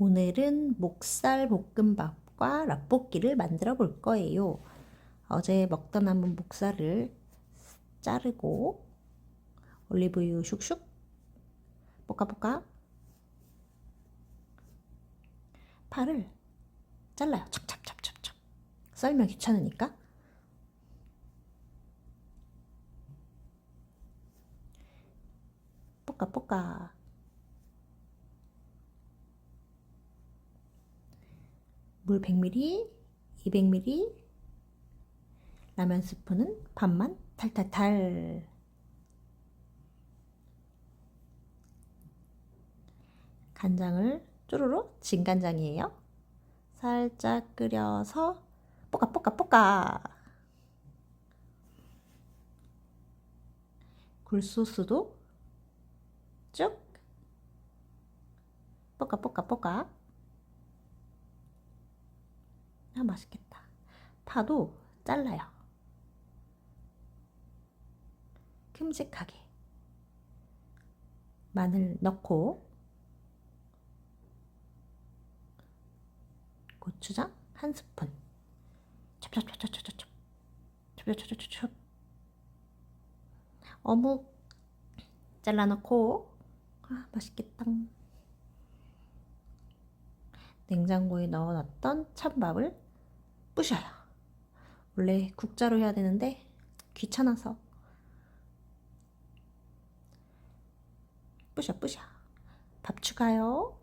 오늘은 목살 볶음밥과 라볶이를 만들어 볼 거예요. 어제 먹다 남은 목살을 자르고 올리브유 슉슉. 볶아볶아. 파를 잘라요. 찹찹찹찹찹. 썰면 귀찮으니까. 볶아 볶아 물 100ml, 200ml, 라면 스프는 반만 탈탈탈. 간장을 쪼로로 진간장이에요. 살짝 끓여서 볶아 볶아 볶아. 굴소스도 쭉 볶아 볶아 볶아. 아, 맛있겠다. 파도 잘라요. 큼직하게. 마늘 넣고 고추장 한 스푼. 찹찹찹찹찹찹. 찹찹찹찹찹. 어묵 잘라 넣고 아, 맛있겠다. 냉장고에 넣어놨던 찬밥을 부셔요. 원래 국자로 해야 되는데 귀찮아서 부셔 부셔. 밥 추가요.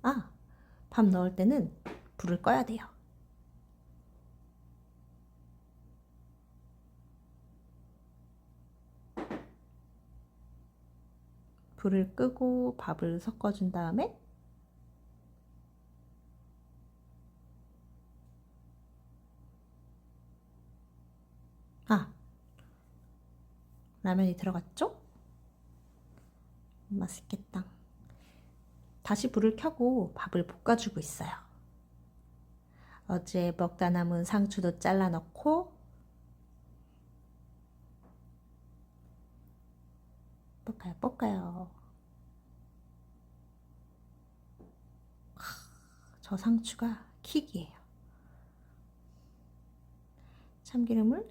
아, 밥 넣을 때는 불을 꺼야 돼요. 불을 끄고 밥을 섞어준 다음에 아 라면이 들어갔죠? 맛있겠다. 다시 불을 켜고 밥을 볶아주고 있어요. 어제 먹다 남은 상추도 잘라 넣고 볶아요, 볶아요. 저 상추가 킥이에요. 참기름을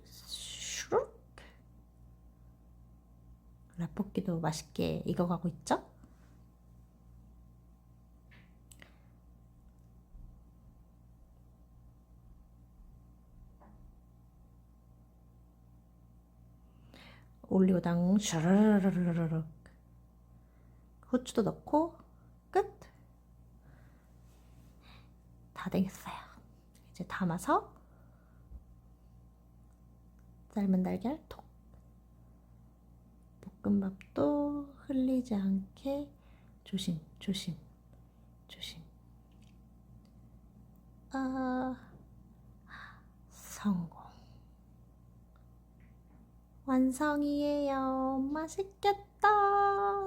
라볶이도 맛있게 익어가고 있죠? 올리고당 샤르르르르르 후추도 넣고 끝. 다 되겠어요. 이제 담아서 삶은 달걀 톡. 볶음밥도 흘리지 않게 조심, 조심, 조심. 아, 성공. 완성이에요. 맛있겠다.